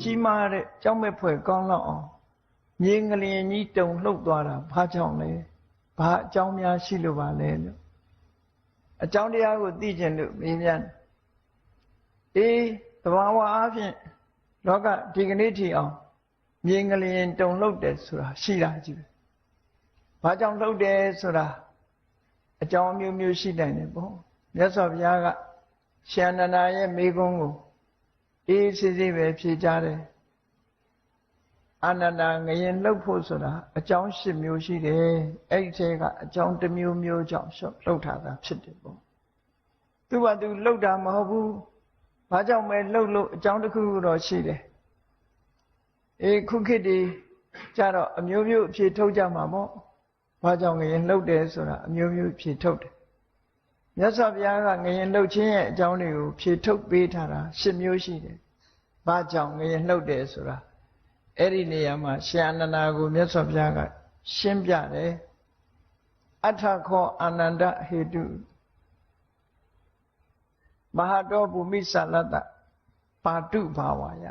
ကြီးမားတဲ့ကြောက်မဲ့ဖွယ်ကောင်းလောက်အောင်မြေငလျင်ကြီးတုံလှုပ်သွားတာဘာကြောင့်လဲဘာအကြောင်းများရှိလို့ပါလဲလို့အကြောင်းတရားကိုသိကျင်လို့မေးမြန်းအေးသဘာဝအားဖြင့်လောကဒီကနေ့ထီအောင်မြေငလျင်တုံလှုပ်တယ်ဆိုတာရှိတာကြည့်ပဲဘာကြောင့်လှုပ်တယ်ဆိုတာအကြောင်းမျိုးမျိုးရှိနိုင်တယ်ပေါ့မြတ်စွာဘုရားကရှင်နန္ဒာရဲ့မိကုံးကို အေးစစ်စစ်ပဲဖြေကြတယ်အာနန္ဒာငရင်လှုပ်ဖို့ဆိုတာအကြောင်း၈မျိုးရှိတယ်အဲ့ဒီထဲကအကြောင်းတစ်မျိုးမျိုးကြောင့်လှုပ်ထားတာဖြစ်တယ်ပေါ့သူကသူလှုပ်တာမဟုတ်ဘူးဘာကြောင့်မဲလှုပ်လို့အကြောင်းတစ်ခုခုတော့ရှိတယ်အေးခုခေတ်ဒီကြတော့အမျိုးမျိုးအဖြေထုတ်ကြမှာပေါ့ဘာကြောင့်ငရင်လှုပ်တယ်ဆိုတာအမျိုးမျိုးဖြေထုတ်တယ် မြတ်စွာဘုရားကငရင်လှုပ်ခြင်းရဲ့အကြောင်းတွေကိုဖြေထုတ်ပေးထားတာ၈မျိုးရှိတယ်ဘာကြောင့်ငရင်လှုပ်တယ်ဆိုတာအဲ့ဒီနေရာမှာရှင်အနန္ဒာကိုမြတ်စွာဘုရားကရှင်းပြတယ်အထခောအာနန္ဒဟေတုမဟာတောဘူမိသလတ္တပါတုဘာဝါယ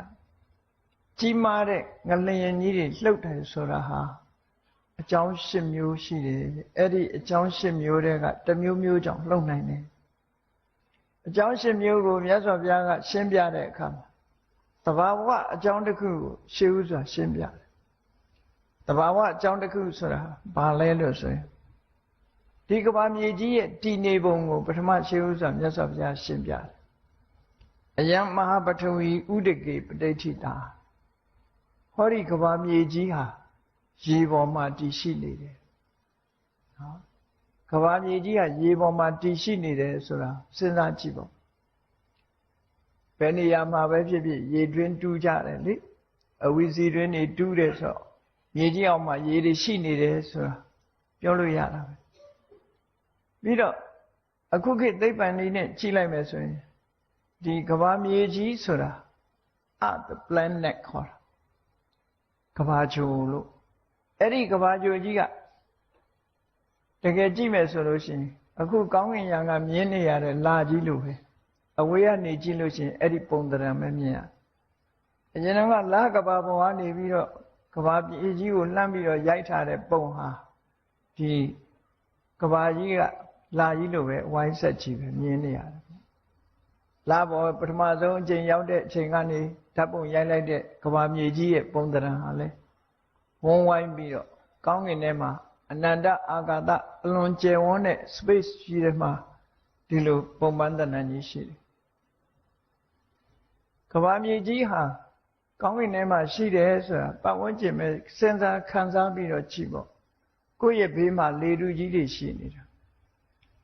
ကြီးမားတဲ့ငလျင်ကြီးတွေလှုပ်တယ်ဆိုတာဟာ အကြောင်း၈မျိုးရှိတယ်အဲ့ဒီအကြောင်း၈မျိုးတွေကတစ်မျိုးမျိုးကြောင့်လှုပ်နိုင်တယ်အကြောင်း၈မျိုးကိုမြတ်စွာဘုရားကရှင်းပြတဲ့အခါမှာတဘာဝအကြောင်းတစ်ခုကိုရှင်းဥစွာရှင်းပြတယ်တဘာဝအကြောင်းတစ်ခုဆိုတာဘာလဲလို့ဆိုရင်ဒီကဘာမြေကြီးရဲ့တည်နေပုံကိုပထမရှင်းဥစွာမြတ်စွာဘုရားရှင်းပြတယ်အယံမဟာပထဝီဥဒကေပဋိဋ္ဌိတာဟောဒီကဘာမြေကြီးဟာ ရေပေါ်မှာတည်ရှိနေတယ်နော်ကဘာမြေကြီးကရေပေါ်မှာတည်ရှိနေတယ်ဆိုတာစဉ်းစားကြည့်ပေါ့ဘယ်နေရာမှာပဲဖြစ်ဖြစ်ရေတွင်းတူးကြတယ်လေအဝီစီတွင်းနေတူးတယ်ဆိုတော့မြေကြီးအောင်မှာရေတွေရှိနေတယ်ဆိုတာပြောလို့ရတာပဲပြီးတော့အခုခေတ်သိပ္ပံနည်းနဲ့ကြည့်လိုက်မယ်ဆိုရင်ဒီကဘာမြေကြီးဆိုတာ at the planet ခေါ်တာကဘာဂျိုလို့ အဲ့ဒီကဘာဂျိုကြီးကတကယ်ကြည့်မယ်ဆိုလို့ရှိရင်အခုကောင်းကင်ယံကမြင်းနေရတဲ့လာကြီးလို့ပဲအဝေးကနေကြည့်လို့ရှိရင်အဲ့ဒီပုံတရံပဲမြင်ရအရင်ကလာကဘာဘဝနေပြီးတော့ကဘာပြည်ကြီးကိုလှမ်းပြီးတော့ရိုက်ထားတဲ့ပုံဟာဒီကဘာကြီးကလာကြီးလို့ပဲဝိုင်းဆက်ကြည့်ပဲမြင်နေရတယ်လာဘောပထမဆုံးအချိန်ရောက်တဲ့အချိန်ကနေဓာတ်ပုံရိုက်လိုက်တဲ့ကဘာမြေကြီးရဲ့ပုံတရံဟာလဲ ဝုန်းဝိုင်းပြီးတော့ကောင်းကင်ထဲမှာအနန္တအာကာသအလွန်ကျယ်ဝန်းတဲ့ space ကြီးထဲမှာဒီလိုပုံပန်းတဏ္ဍာကြီးရှိတယ်ကဘာမြေကြီးဟာကောင်းကင်ထဲမှာရှိတယ်ဆိုတာပတ်ဝန်းကျင်ပဲစဉ်းစားခံစားပြီးတော့ကြည့်ပေါ့ကိုယ့်ရဲ့ဘေးမှာလေတူကြီးတွေရှိနေတာ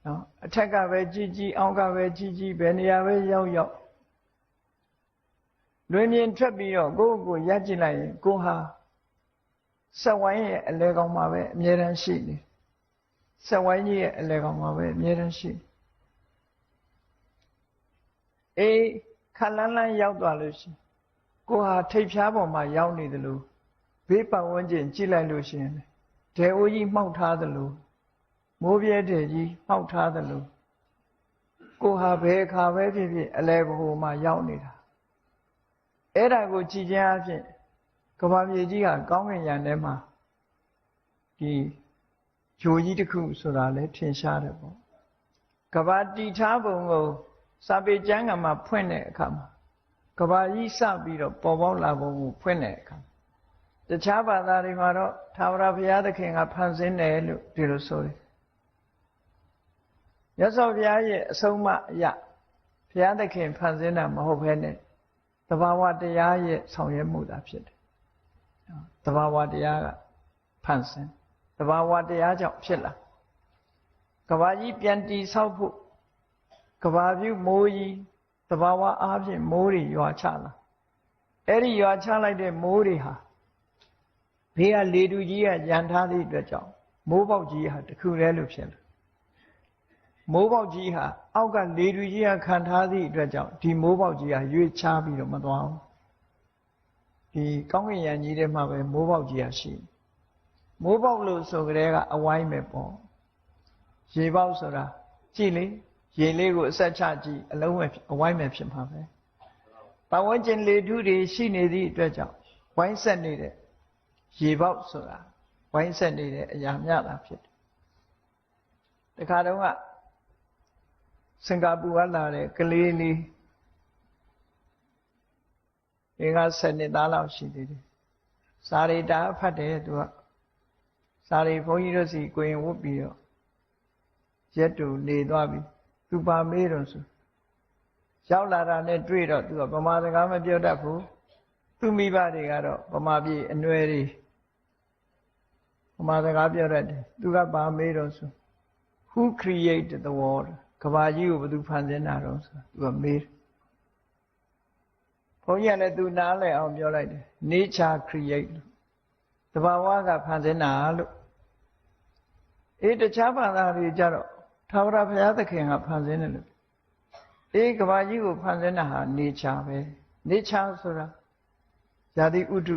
နော်အထက်ကပဲကြီးကြီးအောက်ကပဲကြီးကြီးဘယ်နေရာပဲရောက်ရောက်လွင်မြင်ထွက်ပြီးတော့ကိုယ့်ကိုရပ်ကြည့်လိုက်ရင်ကိုဟာ ဆက်ဝိုင်းရဲ့အလဲကောင်မှာပဲအမြဲတမ်းရှိနေဆက်ဝိုင်းကြီးရဲ့အလဲကောင်မှာပဲအမြဲတမ်းရှိအေးခလန်းလန်းရောက်သွားလို့ရှိကိုဟာထိပ်ဖြားပေါ်မှာရောက်နေတယ်လို့ဘေးပတ်ဝန်းကျင်ကြည့်လိုက်လို့ရှိရင်ဒဲအိုးကြီးမှောက်ထားသလိုမိုးပြဲတဲ့ကြီးမှောက်ထားသလိုကိုဟာဘယ်အခါပဲဖြစ်ဖြစ်အလဲဘိုမှာရောက်နေတာအဲ့ဒါကိုကြည်ခြင်းအဖြစ် ကဘာမြေကြီးကကောင်းကင်ယံထဲမှာဒီဂျိုကြီးတစ်ခုဆိုတာလည်းထင်ရှားတယ်ပေါ့ကဘာတီထားပုံကိုစာပေကျမ်းကမှာဖွင့်တဲ့အခါမှာကဘာကြီးစပြီးတော့ပေါ်ပေါက်လာပုံကိုဖွင့်တဲ့အခါတခြားဘာသာတွေမှာတော့သာဝရဘုရားသခင်ကဖန်ဆင်းတယ်လို့ဒီလိုဆိုတယ်မြတ်စွာဘုရားရဲ့အဆုံးအမအရဘုရားသခင်ဖန်ဆင်းတာမဟုတ်ဘဲနဲ့သဘာဝတရားရဲ့ဆောင်ရွက်မှုသာဖြစ်တယ် သဘာဝတရားကဖန်ဆင်းသဘာဝတရားကြောင့်ဖြစ်လာကဘာကြီးပြန်တီဆောက်ဖို့ကဘာပြုမိုးကြီးသဘာဝအားဖြင့်မိုးတွေရွာချလာအဲ့ဒီရွာချလိုက်တဲ့မိုးတွေဟာဘေးကလေတူကြီးကရန်ထားသည့်အတွက်ကြောင့်မိုးပေါက်ကြီးဟာတခုတည်းလို့ဖြစ်လာမိုးပေါက်ကြီးဟာအောက်ကလေတူကြီးကခံထားသည့်အတွက်ကြောင့်ဒီမိုးပေါက်ကြီးဟာရွေ့ချပြီးတော့မသွားဘူး ဒီကောင်းကင်ယံကြီးထဲမှာပဲမိုးပေါက်ကြီးဟာရှိမိုးပေါက်လို့ဆိုကြတဲ့ကအဝိုင်းပဲပေါ့ရေပေါက်ဆိုတာကြည့်လေရေလေးကိုအဆက်ချကြည့်အလုံးဝအဝိုင်းပဲဖြစ်မှာပဲပတ်ဝန်းကျင်လေထုတွေရှိနေသည့်အတွက်ကြောင့်ဝိုင်းဆက်နေတဲ့ရေပေါက်ဆိုတာဝိုင်းဆက်နေတဲ့အရာမြတာဖြစ်တယ်တခါတုန်းကစင်ကာပူကလာတဲ့ကလေးလေး ဒီက7နှစ်သားလောက်ရှိသေးတယ်စာရီတာဖတ်တယ်သူကစာရီဘုန်းကြီးတို့စီကိုရင်ဝတ်ပြီးတော့ရက်တူနေသွားပြီသူပါမေးတော့ဆိုရောက်လာတာနဲ့တွေ့တော့သူကဗမာစကားမပြောတတ်ဘူးသူမိဘတွေကတော့ဗမာပြည်အနွယ်တွေဗမာစကားပြောတတ်တယ်သူကပါမေးတော့ဆို who created the world ကဘာကြီးကိုဘယ်သူဖန်ဆင်းတာတော့ဆိုသူကမေးတယ် ဘုန်းကြီးကလည်းသူနားလည်အောင်ပြောလိုက်တယ် nature create လို့တဘာဝကဖန်ဆင်းတာလို့အေးတခြားဘာသာတွေကြတော့သာဝရဘုရားသခင်ကဖန်ဆင်းတယ်လို့အေးကဘာကြီးကိုဖန်ဆင်းတာဟာ nature ပဲ nature ဆိုတာဇာတိဥဒ္ဓ